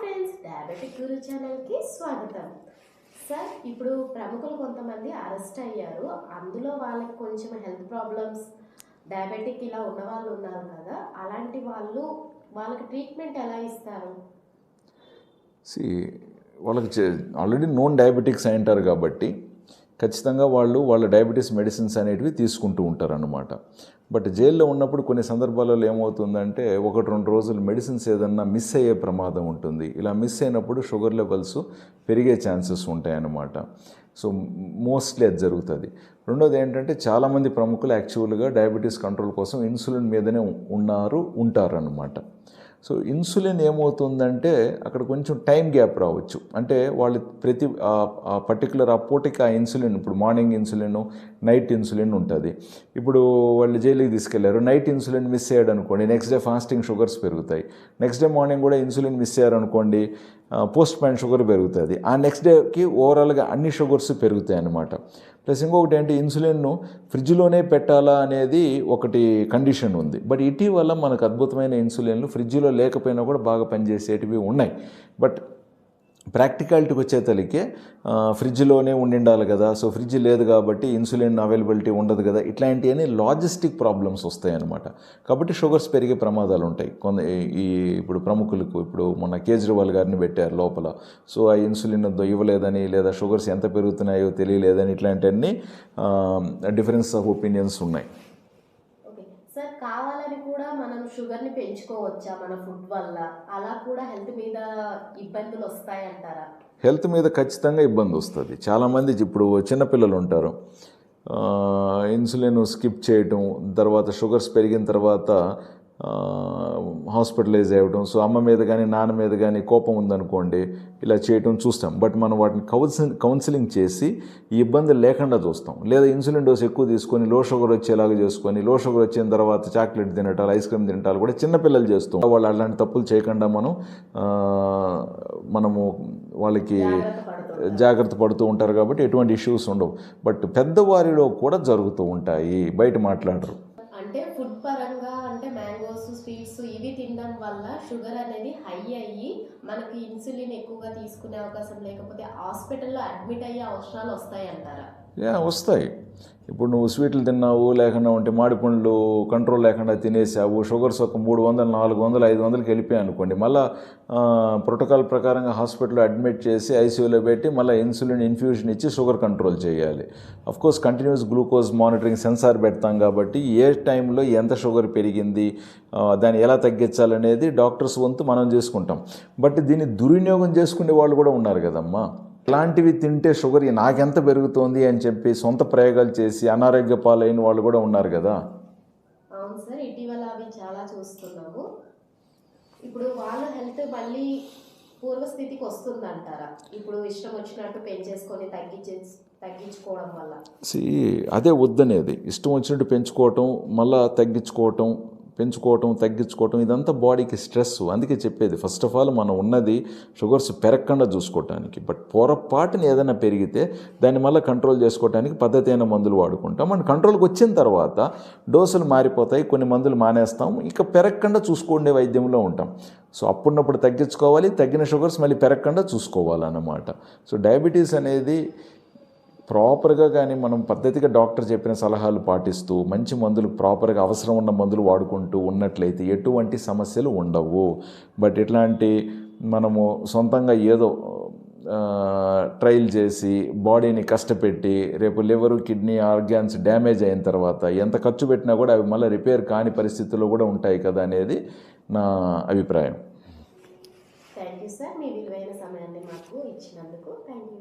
Friends diabetic గురు ఛానల్కి స్వాగతం. Sir ఇప్పుడు ప్రముఖులు కొంతమంది అరెస్ట్ అయ్యారు. అందులో వాళ్ళకి కొంచెం హెల్త్ ప్రాబ్లమ్స్ డయాబెటిక్ ఇలా ఉన్న వాళ్ళు ఉన్నారు కదా అలాంటి వాళ్ళు వాళ్ళకి ట్రీట్మెంట్ ఎలా ఇస్తారు? వాళ్ళకి ఆల్రెడీ నోన్ డయాబెటిక్స్ అయి ఉంటారు కాబట్టి ఖచ్చితంగా వాళ్ళు వాళ్ళ డయాబెటీస్ మెడిసిన్స్ అనేటివి తీసుకుంటూ ఉంటారనమాట బట్ జైల్లో ఉన్నప్పుడు కొన్ని సందర్భాలలో ఏమవుతుందంటే ఒకటి రెండు రోజులు మెడిసిన్స్ ఏదన్నా మిస్ అయ్యే ప్రమాదం ఉంటుంది. ఇలా మిస్ అయినప్పుడు షుగర్ లెవెల్స్ పెరిగే ఛాన్సెస్ ఉంటాయన్నమాట. సో మోస్ట్లీ అది జరుగుతుంది. రెండోది ఏంటంటే చాలామంది ప్రముఖులు యాక్చువల్గా డయాబెటీస్ కంట్రోల్ కోసం ఇన్సులిన్ మీదనే ఉన్నారు ఉంటారనమాట సో ఇన్సులిన్ ఏమవుతుందంటే అక్కడ కొంచెం టైం గ్యాప్ రావచ్చు. అంటే వాళ్ళు ప్రతి ఆ పర్టికులర్ ఆ పూటకి ఆ ఇన్సులిన్ ఇప్పుడు మార్నింగ్ ఇన్సులిన్ నైట్ ఇన్సులిన్ ఉంటుంది. ఇప్పుడు వాళ్ళు జైలుకి తీసుకెళ్ళారు నైట్ ఇన్సులిన్ మిస్ అయ్యాడు అనుకోండి నెక్స్ట్ డే ఫాస్టింగ్ షుగర్స్ పెరుగుతాయి. నెక్స్ట్ డే మార్నింగ్ కూడా ఇన్సులిన్ మిస్ అయ్యారు అనుకోండి పోస్ట్ పాన్ షుగర్ పెరుగుతుంది. ఆ నెక్స్ట్ డేకి ఓవరాల్గా అన్ని షుగర్స్ పెరుగుతాయి అన్నమాట ప్లస్ ఇంకొకటి ఏంటి ఇన్సులిన్ను ఫ్రిడ్జ్లోనే పెట్టాలా అనేది ఒకటి కండిషన్ ఉంది. బట్ ఇటీవల మనకు అద్భుతమైన ఇన్సులిన్లు ఫ్రిడ్జ్లో లేకపోయినా కూడా బాగా పనిచేసేటివి ఉన్నాయి. బట్ ప్రాక్టికాలిటీకి వచ్చేతలికే ఫ్రిడ్జ్లోనే ఉండిండాలి కదా. సో ఫ్రిడ్జ్ లేదు కాబట్టి ఇన్సులిన్ అవైలబిలిటీ ఉండదు కదా. ఇట్లాంటివన్నీ లాజిస్టిక్ ప్రాబ్లమ్స్ వస్తాయన్నమాట. కాబట్టి షుగర్స్ పెరిగే ప్రమాదాలు ఉంటాయి. కొంత ఈ ఇప్పుడు ప్రముఖులకు ఇప్పుడు మొన్న కేజ్రీవాల్ గారిని పెట్టారు లోపల. సో ఆ ఇన్సులిన్ ఇవ్వలేదని లేదా షుగర్స్ ఎంత పెరుగుతున్నాయో తెలియలేదని ఇట్లాంటివన్నీ డిఫరెన్స్ ఆఫ్ ఒపీనియన్స్ ఉన్నాయి. కూడా మనం షుగర్ని పెంచుకోవచ్చా మన ఫుడ్ వల్ల? అలా కూడా హెల్త్ మీద ఇబ్బందులు వస్తాయంటారా? హెల్త్ మీద ఖచ్చితంగా ఇబ్బంది వస్తుంది. చాలామంది ఇప్పుడు చిన్నపిల్లలు ఉంటారు. ఇన్సులిన్ స్కిప్ చేయటం తర్వాత షుగర్స్ పెరిగిన తర్వాత హాస్పిటలైజ్ అవ్వడం సో అమ్మ మీద కానీ నాన్న మీద కానీ కోపం ఉందనుకోండి ఇలా చేయటం చూస్తాం. బట్ మనం వాటిని కౌన్సిలింగ్ కౌన్సిలింగ్ చేసి ఈ ఇబ్బంది లేకుండా చూస్తాం. లేదా ఇన్సులిన్ డోస్ ఎక్కువ తీసుకొని లో షుగర్ వచ్చేలాగా చేసుకొని లో షుగర్ వచ్చిన తర్వాత చాక్లెట్ తినటాలు ఐస్ క్రీమ్ తినటాలు కూడా చిన్నపిల్లలు చేస్తాం. వాళ్ళు అలాంటి తప్పులు చేయకుండా మనం మనము వాళ్ళకి జాగ్రత్త పడుతూ ఉంటారు. కాబట్టి ఎటువంటి ఇష్యూస్ ఉండవు. బట్ పెద్దవారిలో కూడా జరుగుతూ ఉంటాయి. బయట మాట్లాడరు. అంటే ఫుడ్ వల్ల షుగర్ అనేది హై అయ్యి మనకి ఇన్సులిన్ ఎక్కువగా తీసుకునే అవకాశం లేకపోతే హాస్పిటల్లో అడ్మిట్ అయ్యే అవసరాలు వస్తాయి అంటారా వస్తాయి. ఇప్పుడు నువ్వు స్వీట్లు తిన్నావు లేకుండా ఉంటే మాడి పండ్లు కంట్రోల్ లేకుండా తినేసావు షుగర్స్ ఒక మూడు వందలు నాలుగు వందలు ఐదు వందలకి వెళ్ళిపోయాయి అనుకోండి మళ్ళీ ప్రోటోకాల్ ప్రకారంగా హాస్పిటల్లో అడ్మిట్ చేసి ఐసీయూలో పెట్టి మళ్ళీ ఇన్సులిన్ ఇన్ఫ్యూషన్ ఇచ్చి షుగర్ కంట్రోల్ చేయాలి. Course continuous glucose monitoring sensor పెడతాం కాబట్టి ఏ టైంలో ఎంత షుగర్ పెరిగింది దాన్ని ఎలా తగ్గించాలనేది డాక్టర్స్ వంతు మనం చేసుకుంటాం. బట్ దీన్ని దుర్వినియోగం చేసుకునే వాళ్ళు కూడా ఉన్నారు కదమ్మా. ఇలాంటివి తింటే షుగర్ నాకెంత పెరుగుతోంది అని చెప్పి సొంత ప్రయోగాలు చేసి అనారోగ్య పాలైన వాళ్ళు కూడా ఉన్నారు కదా. అవును సార్ ఇటీవల అవి చాలా చూస్తున్నాము. ఇప్పుడు వాళ్ళ హెల్త్ మళ్ళీ పూర్వస్థితికి వస్తుందంటారా? ఇప్పుడు ఇష్టం వచ్చినట్టు పెంచేసుకొని తగ్గించే తగ్గించుకోవడం వల్ల. అదే వద్దనేది. ఇష్టం వచ్చినట్టు పెంచుకోవటం మళ్ళా తగ్గించుకోవటం పెంచుకోవటం తగ్గించుకోవటం ఇదంతా బాడీకి స్ట్రెస్. అందుకే చెప్పేది ఫస్ట్ ఆఫ్ ఆల్ మనం ఉన్నది షుగర్స్ పెరగకుండా చూసుకోవటానికి. బట్ పొరపాటుని ఏదైనా పెరిగితే దాన్ని మళ్ళీ కంట్రోల్ చేసుకోవటానికి పద్ధతి అయిన మందులు వాడుకుంటాం. అండ్ కంట్రోల్కి వచ్చిన తర్వాత డోసులు మారిపోతాయి కొన్ని మందులు మానేస్తాం. ఇక పెరగకుండా చూసుకునే వైద్యంలో ఉంటాం. సో అప్పుడున్నప్పుడు తగ్గించుకోవాలి తగ్గిన షుగర్స్ మళ్ళీ పెరగకుండా చూసుకోవాలన్నమాట. సో డయాబెటీస్ అనేది ప్రాపర్గా కానీ మనం పద్ధతిగా డాక్టర్ చెప్పిన సలహాలు పాటిస్తూ మంచి మందులు ప్రాపర్గా అవసరం ఉన్న మందులు వాడుకుంటూ ఉన్నట్లయితే ఎటువంటి సమస్యలు ఉండవు. బట్ ఇట్లాంటి మనము సొంతంగా ఏదో ట్రయల్ చేసి బాడీని కష్టపెట్టి రేపు లివరు కిడ్నీ ఆర్గాన్స్ డ్యామేజ్ అయిన తర్వాత ఎంత ఖర్చు పెట్టినా కూడా అవి మళ్ళీ రిపేర్ కాని పరిస్థితుల్లో కూడా ఉంటాయి కదా అనేది నా అభిప్రాయం. Thank you sir. మీ విలువైన సమయాన్ని మాకు ఇచ్చినందుకు థ్యాంక్ యూ.